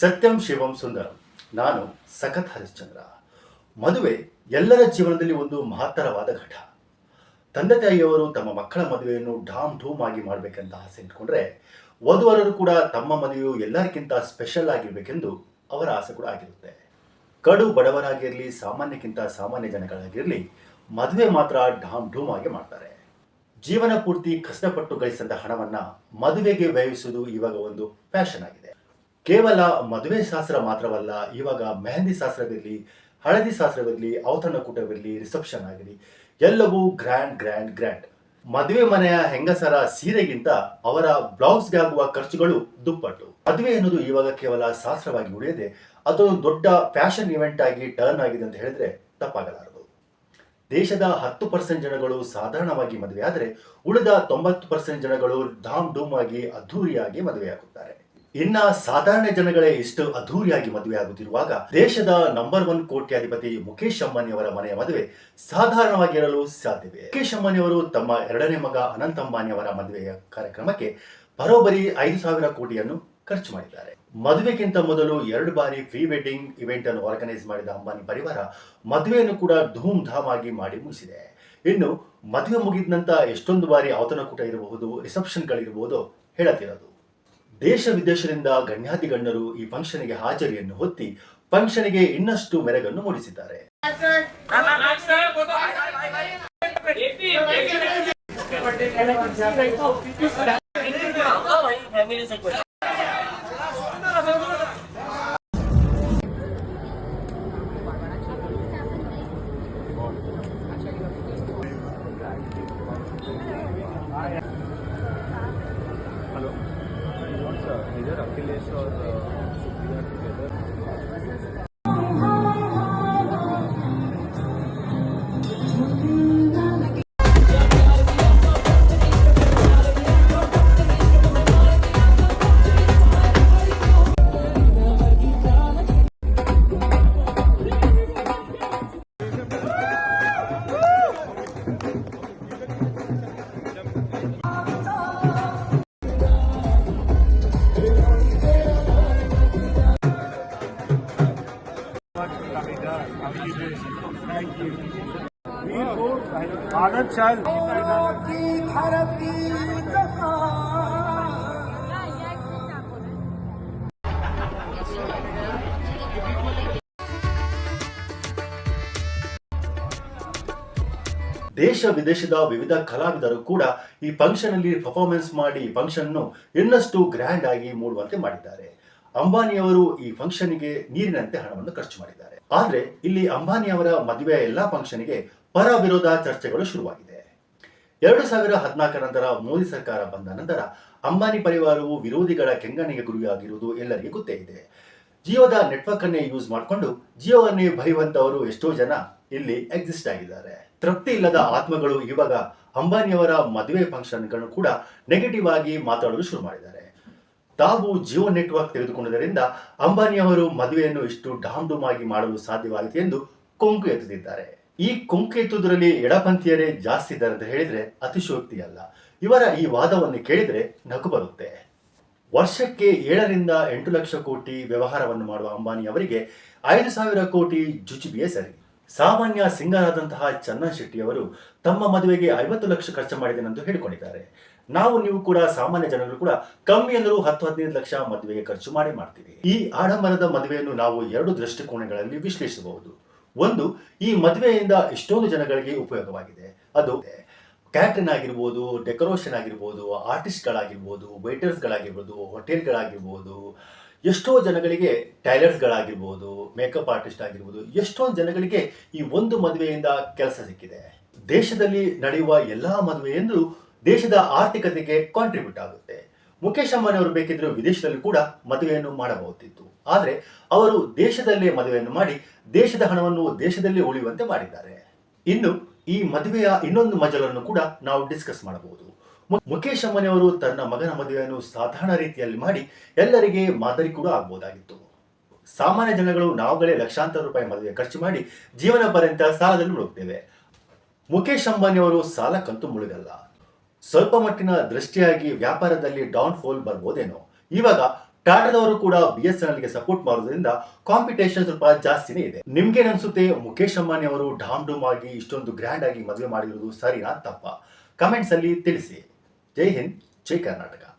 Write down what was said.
ಸತ್ಯಂ ಶಿವಂ ಸುಂದರಂ. ನಾನು ಸಖತ್ ಹರಿಶ್ಚಂದ್ರ. ಮದುವೆ ಎಲ್ಲರ ಜೀವನದಲ್ಲಿ ಒಂದು ಮಹತ್ತರವಾದ ಘಟ. ತಂದೆ ತಾಯಿಯವರು ತಮ್ಮ ಮಕ್ಕಳ ಮದುವೆಯನ್ನು ಢಾಮ್ ಢೂಮ್ ಆಗಿ ಮಾಡಬೇಕಂತ ಆಸೆ ಇಟ್ಕೊಂಡ್ರೆ ವಧುವರರು ಕೂಡ ತಮ್ಮ ಮದುವೆಯು ಎಲ್ಲರಿಗಿಂತ ಸ್ಪೆಷಲ್ ಆಗಿರಬೇಕೆಂದು ಅವರ ಆಸೆ ಕೂಡ ಆಗಿರುತ್ತೆ. ಕಡು ಬಡವರಾಗಿರಲಿ, ಸಾಮಾನ್ಯಕ್ಕಿಂತ ಸಾಮಾನ್ಯ ಜನಗಳಾಗಿರಲಿ, ಮದುವೆ ಮಾತ್ರ ಢಾಮ್ ಢೂಮ್ ಆಗಿ ಮಾಡ್ತಾರೆ. ಜೀವನ ಪೂರ್ತಿ ಕಷ್ಟಪಟ್ಟು ಗಳಿಸಿದ ಹಣವನ್ನ ಮದುವೆಗೆ ವ್ಯಯಿಸುವುದು ಇವಾಗ ಒಂದು ಫ್ಯಾಷನ್ ಆಗಿದೆ. ಕೇವಲ ಮದುವೆ ಶಾಸ್ತ್ರ ಮಾತ್ರವಲ್ಲ, ಇವಾಗ ಮೆಹಂದಿ ಶಾಸ್ತ್ರವಿರಲಿ, ಹಳದಿ ಶಾಸ್ತ್ರವಿರಲಿ, ಔತಣಕೂಟವಿರಲಿ ರಿಸೆಪ್ಷನ್ ಆಗಲಿ ಎಲ್ಲವೂ ಗ್ರ್ಯಾಂಡ್ ಗ್ರ್ಯಾಂಡ್ ಗ್ರ್ಯಾಂಡ್ ಮದುವೆ ಮನೆಯ ಹೆಂಗಸರ ಸೀರೆಗಿಂತ ಅವರ ಬ್ಲೌಸ್ಗೆ ಆಗುವ ಖರ್ಚುಗಳು ದುಪ್ಪಟ್ಟು. ಮದುವೆ ಅನ್ನೋದು ಇವಾಗ ಕೇವಲ ಶಾಸ್ತ್ರವಾಗಿ ಉಳಿಯದೆ, ಅದೊಂದು ದೊಡ್ಡ ಫ್ಯಾಷನ್ ಇವೆಂಟ್ ಆಗಿ ಟರ್ನ್ ಆಗಿದೆ ಅಂತ ಹೇಳಿದ್ರೆ ತಪ್ಪಾಗಲಾರದು. ದೇಶದ ಹತ್ತು ಪರ್ಸೆಂಟ್ ಜನಗಳು ಸಾಧಾರಣವಾಗಿ ಮದುವೆ ಆದರೆ ಉಳಿದ ತೊಂಬತ್ತು ಪರ್ಸೆಂಟ್ ಜನಗಳು ಧಾಮ್ ಡೂಮ್ ಆಗಿ, ಅದ್ಧೂರಿಯಾಗಿ ಮದುವೆಯಾಗುತ್ತಾರೆ. ಇನ್ನ ಸಾಧಾರಣ ಜನಗಳೇ ಇಷ್ಟು ಅದ್ಧೂರಿಯಾಗಿ ಮದುವೆ ಆಗುತ್ತಿರುವಾಗ ದೇಶದ ನಂಬರ್ ಒನ್ ಕೋಟ್ಯಾಧಿಪತಿ ಮುಖೇಶ್ ಅಂಬಾನಿಯವರ ಮನೆಯ ಮದುವೆ ಸಾಧಾರಣವಾಗಿರಲು ಸಾಧ್ಯವೇ ಮುಖೇಶ್ ಅಂಬಾನಿಯವರು ತಮ್ಮ ಎರಡನೇ ಮಗ ಅನಂತ್ ಅಂಬಾನಿಯವರ ಮದುವೆಯ ಕಾರ್ಯಕ್ರಮಕ್ಕೆ ಬರೋಬ್ಬರಿ ಐದು ಸಾವಿರ ಕೋಟಿಯನ್ನು ಖರ್ಚು ಮಾಡಿದ್ದಾರೆ. ಮದುವೆಗಿಂತ ಮೊದಲು ಎರಡು ಬಾರಿ ಪ್ರೀ ವೆಡ್ಡಿಂಗ್ ಇವೆಂಟ್ ಅನ್ನು ಆರ್ಗನೈಸ್ ಮಾಡಿದ ಅಂಬಾನಿ ಪರಿವಾರ ಮದುವೆಯನ್ನು ಕೂಡ ಧೂಮ್ ಧಾಮ್ ಆಗಿ ಮಾಡಿ ಮುಗಿಸಿದೆ. ಇನ್ನು ಮದುವೆ ಮುಗಿದ ನಂತರ ಎಷ್ಟೊಂದು ಬಾರಿ ಔತಣಕೂಟ ಇರಬಹುದು ರಿಸೆಪ್ಷನ್ಗಳಿರಬಹುದು ಹೇಳತಿರೋದು ದೇಶ ವಿದೇಶದಿಂದ ಗಣ್ಯಾತಿ ಗಣ್ಯರು ಈ ಫಂಕ್ಷನ್ಗೆ ಹಾಜರಿಯನ್ನು ಹೊತ್ತಿ ಫಂಕ್ಷನ್ಗೆ ಇನ್ನಷ್ಟು ಮೆರಗನ್ನು ಮೂಡಿಸಿದ್ದಾರೆ. announce either Akhilesh or Supriya together. आनंद चाल ದೇಶ ವಿದೇಶದ ವಿವಿಧ ಕಲಾವಿದರು ಕೂಡ ಈ ಫಂಕ್ಷನ್ ಅಲ್ಲಿ ಪರ್ಫಾರ್ಮೆನ್ಸ್ ಮಾಡಿ ಈ ಫಂಕ್ಷನ್ ಅನ್ನು ಇನ್ನಷ್ಟು ಗ್ರ್ಯಾಂಡ್ ಆಗಿ ಮೂಡುವಂತೆ ಮಾಡಿದ್ದಾರೆ ಅಂಬಾನಿಯವರು ಈ ಫಂಕ್ಷನ್ಗೆ ನೀರಿನಂತೆ ಹಣವನ್ನು ಖರ್ಚು ಮಾಡಿದ್ದಾರೆ. ಆದ್ರೆ ಇಲ್ಲಿ ಅಂಬಾನಿ ಅವರ ಮದುವೆಯ ಎಲ್ಲಾ ಫಂಕ್ಷನ್ಗೆ ಪರ ವಿರೋಧ ಚರ್ಚೆಗಳು ಶುರುವಾಗಿದೆ. ಎರಡು ಸಾವಿರ ಹದಿನಾಲ್ಕರ ನಂತರ ಮೋದಿ ಸರ್ಕಾರ ಬಂದ ನಂತರ ಅಂಬಾನಿ ಪರಿವಾರವು ವಿರೋಧಿಗಳ ಕೆಂಗಣ್ಣಿಗೆ ಗುರಿಯಾಗಿರುವುದು ಎಲ್ಲರಿಗೂ ಗೊತ್ತೇ ಇದೆ. ಜಿಯೋದ ನೆಟ್ವರ್ಕ್ ಅನ್ನೇ ಯೂಸ್ ಮಾಡಿಕೊಂಡು ಜಿಯೋವನ್ನೇ ಬರೆಯುವಂತವರು ಎಷ್ಟೋ ಜನ ಇಲ್ಲಿ ಎಕ್ಸಿಸ್ಟ್ ಆಗಿದ್ದಾರೆ. ತೃಪ್ತಿ ಇಲ್ಲದ ಆತ್ಮಗಳು ಇವಾಗ ಅಂಬಾನಿಯವರ ಮದುವೆ ಫಂಕ್ಷನ್ಗಳನ್ನು ಕೂಡ ನೆಗೆಟಿವ್ ಆಗಿ ಮಾತಾಡಲು ಶುರು ಮಾಡಿದ್ದಾರೆ. ತಾವು ಜಿಯೋ ನೆಟ್ವರ್ಕ್ ಅಂಬಾನಿ ಅಂಬಾನಿಯವರು ಮದುವೆಯನ್ನು ಇಷ್ಟು ಡಾಮ್ ಡೂಮ್ ಆಗಿ ಮಾಡಲು ಸಾಧ್ಯವಾಗಿದೆ ಎಂದು ಕೊಂಕು ಎತ್ತಿದ್ದಾರೆ. ಈ ಕೊಂಕು ಎತ್ತುವುದರಲ್ಲಿ ಎಡಪಂಥೀಯರೇ ಜಾಸ್ತಿ ಇದ್ದಾರೆ ಅಂತ ಹೇಳಿದ್ರೆ ಅತಿಶೋಕ್ತಿ ಅಲ್ಲ ಇವರ ಈ ವಾದವನ್ನು ಕೇಳಿದರೆ ನಗು ಬರುತ್ತೆ. ವರ್ಷಕ್ಕೆ ಏಳರಿಂದ ಎಂಟು ಲಕ್ಷ ಕೋಟಿ ವ್ಯವಹಾರವನ್ನು ಮಾಡುವ ಅಂಬಾನಿ ಅವರಿಗೆ ಐದು ಸಾವಿರ ಕೋಟಿ ಜುಜುಬಿಯೇ ಸರಿ. ಸಾಮಾನ್ಯ ಸಿಂಗರಾದಂತಹ ಚಂದನ್ ಶೆಟ್ಟಿ ಅವರು ತಮ್ಮ ಮದುವೆಗೆ ಐವತ್ತು ಲಕ್ಷ ಖರ್ಚು ಮಾಡಿದ್ದೇನೆಂದು ಹೇಳಿಕೊಂಡಿದ್ದಾರೆ. ನಾವು ನೀವು ಕೂಡ ಸಾಮಾನ್ಯ ಜನರು ಕೂಡ ಕಮ್ಮಿ ಅಂದರೂ ಹತ್ತು ಹದಿನೈದು ಲಕ್ಷ ಮದುವೆಗೆ ಖರ್ಚು ಮಾಡಿ ಮಾಡ್ತೀವಿ. ಈ ಆಡಂಬರದ ಮದುವೆಯನ್ನು ನಾವು ಎರಡು ದೃಷ್ಟಿಕೋನಗಳಲ್ಲಿ ವಿಶ್ಲೇಷಿಸಬಹುದು. ಒಂದು, ಈ ಮದುವೆಯಿಂದ ಎಷ್ಟೊಂದು ಜನಗಳಿಗೆ ಉಪಯೋಗವಾಗಿದೆ. ಅದು ಕ್ಯಾಟ್ರಿನ್ ಆಗಿರ್ಬೋದು, ಡೆಕೋರೇಷನ್ ಆಗಿರ್ಬೋದು, ಆರ್ಟಿಸ್ಟ್ಗಳಾಗಿರ್ಬೋದು ವೇಟರ್ಸ್ಗಳಾಗಿರ್ಬೋದು ಹೋಟೆಲ್ಗಳಾಗಿರ್ಬೋದು ಎಷ್ಟೋ ಜನಗಳಿಗೆ ಟೈಲರ್ಸ್ಗಳಾಗಿರ್ಬೋದು ಮೇಕಪ್ ಆರ್ಟಿಸ್ಟ್ ಆಗಿರ್ಬೋದು, ಎಷ್ಟೊಂದು ಜನಗಳಿಗೆ ಈ ಒಂದು ಮದುವೆಯಿಂದ ಕೆಲಸ ಸಿಕ್ಕಿದೆ. ದೇಶದಲ್ಲಿ ನಡೆಯುವ ಎಲ್ಲ ಮದುವೆಯೆಂದು ದೇಶದ ಆರ್ಥಿಕತೆಗೆ ಕಾಂಟ್ರಿಬ್ಯೂಟ್ ಆಗುತ್ತೆ. ಮುಖೇಶ್ ಅಂಬಾನಿ ಅವರು ಬೇಕಿದ್ರೆ ವಿದೇಶದಲ್ಲಿ ಕೂಡ ಮದುವೆಯನ್ನು ಮಾಡಬಹುದಿತ್ತು. ಆದರೆ ಅವರು ದೇಶದಲ್ಲೇ ಮದುವೆಯನ್ನು ಮಾಡಿ, ದೇಶದ ಹಣವನ್ನು ದೇಶದಲ್ಲೇ ಉಳಿಯುವಂತೆ ಮಾಡಿದ್ದಾರೆ. ಇನ್ನು ಈ ಮದುವೆಯ ಇನ್ನೊಂದು ಮಜಲನ್ನು ಕೂಡ ನಾವು ಡಿಸ್ಕಸ್ ಮಾಡಬಹುದು. ಮುಖೇಶ್ ಅಂಬಾನಿ ಅವರು ತನ್ನ ಮಗನ ಮದುವೆಯನ್ನು ಸಾಧಾರಣ ರೀತಿಯಲ್ಲಿ ಮಾಡಿ ಎಲ್ಲರಿಗೆ ಮಾದರಿ ಕೂಡ ಆಗಬಹುದಾಗಿತ್ತು ಸಾಮಾನ್ಯ ಜನಗಳು ನಾವುಗಳೇ ಲಕ್ಷಾಂತರ ರೂಪಾಯಿ ಮದುವೆ ಖರ್ಚು ಮಾಡಿ ಜೀವನ ಪರ್ಯಂತ ಸಾಲದಲ್ಲಿ ಮುಳುಗ್ತೇವೆ ಮುಖೇಶ್ ಅಂಬಾನಿಯವರು ಸಾಲ ಕಂತು ಮುಳುಗಲ್ಲ. ಸ್ವಲ್ಪ ಮಟ್ಟಿನ ದೃಷ್ಟಿಯಾಗಿ ವ್ಯಾಪಾರದಲ್ಲಿ ಡೌನ್ ಫೋಲ್ ಬರ್ಬೋದೇನೋ. ಇವಾಗ ಟಾಟಾದವರು ಕೂಡ ಬಿ ಎಸ್ ಎನ್ಗೆ ಸಪೋರ್ಟ್ ಮಾಡೋದ್ರಿಂದ ಕಾಂಪಿಟೇಷನ್ ಸ್ವಲ್ಪ ಜಾಸ್ತಿನೇ ಇದೆ. ನಿಮ್ಗೆ ಅನ್ಸುತ್ತೆ ಮುಖೇಶ್ ಅಂಬಾನಿ ಅವರು ಡಾಮ್ ಡೂಮ್ ಆಗಿ ಇಷ್ಟೊಂದು ಗ್ರ್ಯಾಂಡ್ ಆಗಿ ಮದುವೆ ಮಾಡಿರೋದು ಸರಿನಾ ತಪ್ಪ? ಕಮೆಂಟ್ಸ್ ಅಲ್ಲಿ ತಿಳಿಸಿ. జై హింద్ జై కర్ణాటక.